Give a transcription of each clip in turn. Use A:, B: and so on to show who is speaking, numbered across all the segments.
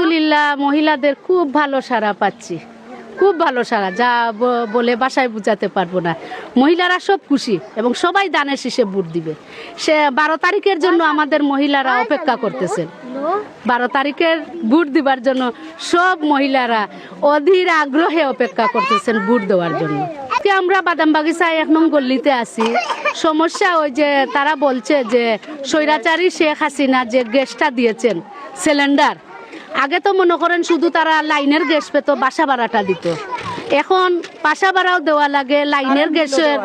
A: আলহামদুলিল্লাহ, মহিলাদের খুব ভালো সারা পাচ্ছি। খুব ভালো সারা যা বলে বাসায় বুঝাতে পারব না। মহিলারা সব খুশি এবং সবাই দানের শীষে ভোট দিবে। সে, বারো তারিখের জন্য আমাদের মহিলারা অপেক্ষা করতেছেন বারো তারিখের ভোট দিবার জন্য সব মহিলারা অধীর আগ্রহে অপেক্ষা করতেছেন ভোট দেওয়ার জন্য। আমরা বাদাম বাগিচায় এক নং গল্লিতে আছি। সমস্যা ওই যে তারা বলছে যে, স্বৈরাচারী শেখ হাসিনা যে গ্যাসটা দিয়েছেন, সিলিন্ডার আগে তো মনে করেন শুধু তারা লাইনের গ্যাস পেত বাসা ভাড়াটা দিত। এখন বাসা ভাড়াও দেওয়া লাগে লাইনের গ্যাসের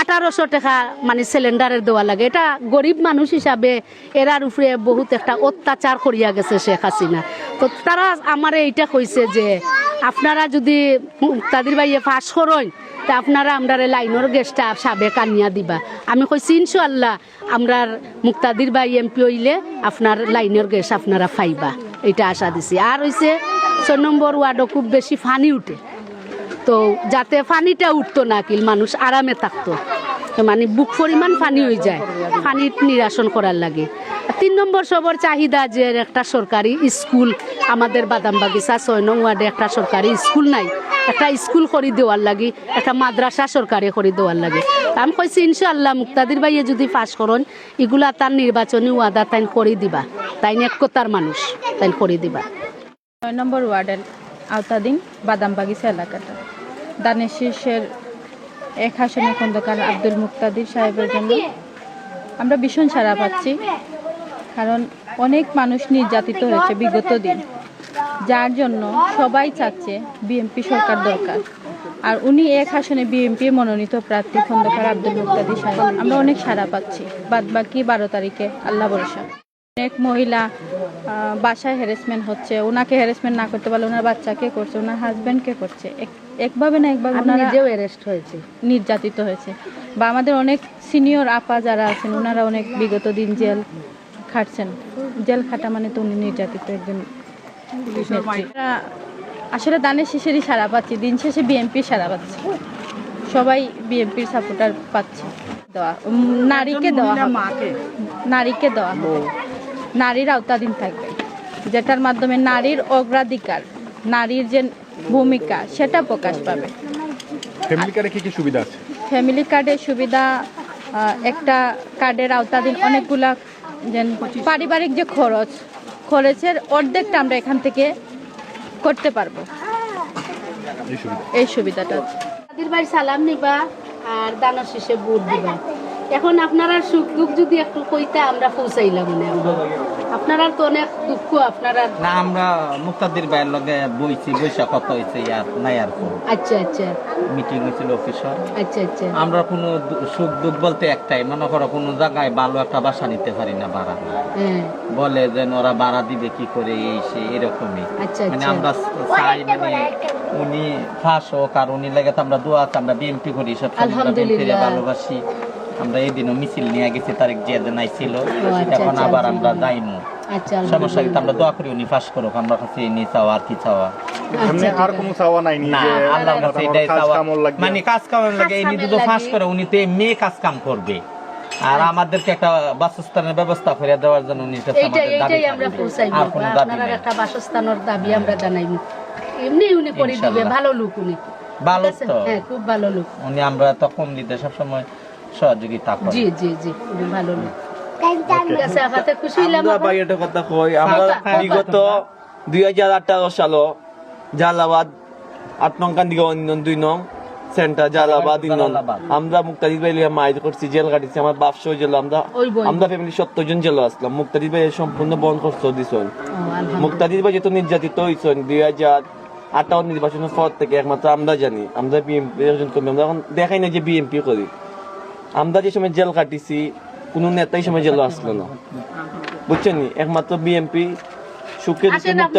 A: আঠারোশো টাকা মানে সিলিন্ডারের দেওয়া লাগে। এটা গরিব মানুষ হিসাবে এরার উপরে বহুত একটা অত্যাচার করিয়া গেছে শেখ হাসিনা। তো তারা আমার এইটা কইছে যে আপনারা যদি মুক্তাদির বাইয়ে ফাঁস করেন তা আপনারা আমরা লাইনের গ্যাসটা সাবে কানিয়া দিবা। আমি কইছি ইনশাল্লাহ আমরার মুক্তাদির বাই এমপি হইলে আপনার লাইনের গ্যাস আপনারা পাইবা এটা আশা দিছি। আর হইছে ছয় নম্বর ওয়ার্ডও খুব বেশি ফানি উঠে। তো যাতে ফানিটা উঠতো না, কিল মানুষ আরামে থাকতো। মানে বুক পরিমাণ ফানি হয়ে যায় পানি নিরাসন করার লাগে। তিন নম্বর সবর চাহিদা যে একটা সরকারি স্কুল আমাদের বাদাম বাগিচা ছয় নং ওয়ার্ডে একটা সরকারি স্কুল নাই। একটা স্কুল করে দেওয়ার লাগে, একটা মাদ্রাসা সরকারি করে দেওয়ার লাগে। আমি কইছি, ইনশাআল্লাহ মুক্তাদির ভাইয়ে যদি পাশ করেন, এগুলা তার নির্বাচনী ওয়াদা তাই করে দিবা। তাইন একতার মানুষ তাই করে দিবা।
B: নয় নম্বর ওয়ার্ডের আওতাধীন বাদামবাগিচা এলাকাটা। দানের শীর্ষের এক হাসনের খন্দকার আব্দুল মুক্তাদির সাহেবের জন্য আমরা ভীষণ সাড়া পাচ্ছি। কারণ অনেক মানুষ নির্যাতিত হয়েছে বিগত দিন। যার জন্য সবাই চাচ্ছে বিএমপি সরকার দরকার। আর উনি এক আসনে বিএমপি মনোনীত প্রার্থী খন্দকার আব্দুল মুক্তাদি সাহেব। আমরা অনেক সাড়া পাচ্ছি। বাদ বাকি বারো তারিখে আল্লাহ ভরসা। অনেক মহিলা বাসায় হ্যারাসমেন্ট হচ্ছে। ওনাকে হ্যারাসমেন্ট না করতে পারলে ওনার বাচ্চাকে করছে? ওনার হাজব্যান্ডকে করছে? এক- একভাবে না একভাবে ওনারা
A: নিজেও অ্যারেস্ট হয়েছে।
B: নির্যাতিত হয়েছে। বা আমাদের অনেক সিনিয়র আপা যারা আছেন ওনারা অনেক বিগত দিন জেল খাটছেন। জেল খাটা মানে তো উনি নির্যাতিত একজন আসলে দানের শেষেরই সারা পাচ্ছি দিন শেষে বিএনপি সারা পাচ্ছি। সবাই বিএনপির সাপোর্টার পাচ্ছে। দেওয়া নারীকে দেওয়া নারীকে দেওয়া নারীর আওতাধীন থাকবে। যেটার মাধ্যমে নারীর অগ্রাধিকার নারীর যে ভূমিকা সেটা প্রকাশ পাবে।
C: ফ্যামিলি কার্ডে কি কি সুবিধা আছে?
B: ফ্যামিলি কার্ডের সুবিধা একটা কার্ডের আওতাধীন অনেকগুলা পারিবারিক যে খরচ খরচের অর্ধেকটা আমরা এখান থেকে করতে পারব।
C: এই
B: সুবিধাটা। দাদির
A: ভাই বাড়ি সালাম নিবা আর দানা শেষে বুট দিবা। এখন আপনারা সুখ দুঃখ যদি একটু কইতে আমরা পৌঁছাইলাম মনে আপনারা তো অনেক দুঃখ আপনারা
D: না আমরা মুক্তাদির ভাইয়ের লগে বইছি বৈশা কথা হয়েছে ইয়ার নাই আর
A: আচ্ছা আচ্ছা।
D: মিটিং হয়েছিল অফিসর।
A: আচ্ছা আচ্ছা।
D: আমরা কোনো সুখ দুঃখ বলতে একটাই মনে করো কোনো জায়গায় ভালো একটা বাসা নিতে পারি না ভাড়া।
A: হ্যাঁ।
D: বলে যে ওরা ভাড়া দিবে কি করে এই সে এরকমই।
A: আচ্ছা
D: মানে
A: আচ্ছা
D: আমরা চাই মানে উনি ফাঁস হোক আর উনি লেগে আমরা দোয়া আমরা বিএমপি করি সব ভালোবাসি। আমরা এই দিনও মিছিল নিয়ে গেছি তারিখ যে নাই ছিল
A: আচ্ছা,
D: এখন আবার আমরা। যাইমু।
A: আচ্ছা
D: সমস্যা কিন্তু আমরা দোয়া করি উনি ফাঁস করুক আমরা কাছে চাওয়া আর কি চাওয়া?
C: আর কোনো চাওয়া নাই নি
D: না আল্লাহর কাছে এটাই চাওয়া। মানে কাজ কামের লাগে ফাঁস করে উনি তো কাজ কাম করবে। আর আমাদেরকে একটা বাসস্থানের ব্যবস্থা করে দেওয়ার জন্য উনি কাছে আমাদের দাবি
A: এইটাই আমরা
D: থাকবে।
A: পৌঁছাইব
D: আর কোনো দাবি
A: আপনারা একটা বাসস্থানের দাবি আমরা জানাইব এমনি উনি করে দিবে ভালো লোক উনি।
D: ভালো তো।
A: হ্যাঁ খুব ভালো লোক।
D: উনি আমরা তো কম দিতে সবসময় সহযোগিতা করি।
A: জি জি জি উনি ভালো লোক।
E: আমরা ভাই একটা কথা কই আমরা
A: কথা, কথা
E: বিগত দুই হাজার আঠারো সালো জালাবাদ আট নং কান্দিগা ইউনিয়ন দুই নং সেন্টার জালাবাদ ইউনিয়ন আমরা মুক্তাদি ভাই লিয়া মাইর করছি জেল কাটিছি আমার বাপ সহ জেল আমরা আমরা ফ্যামিলি সত্তর জন জেল আসলাম মুক্তাদি ভাই সম্পূর্ণ বন্ধ করতে দিছেন
A: ও,
E: মুক্তাদি ভাই যেহেতু নির্যাতিত হয়েছেন দুই হাজার আঠারো নির্বাচনের পর থেকে একমাত্র আমরা জানি আমরা একজন কর্মী আমরা এখন দেখাই না যে বিএনপি করি আমরা যে সময় জেল কাটিছি কোনো নেতাই সমাজে আসলো না। বুঝছেন একমাত্র বিএনপি সুখে দুঃখে মুক্ত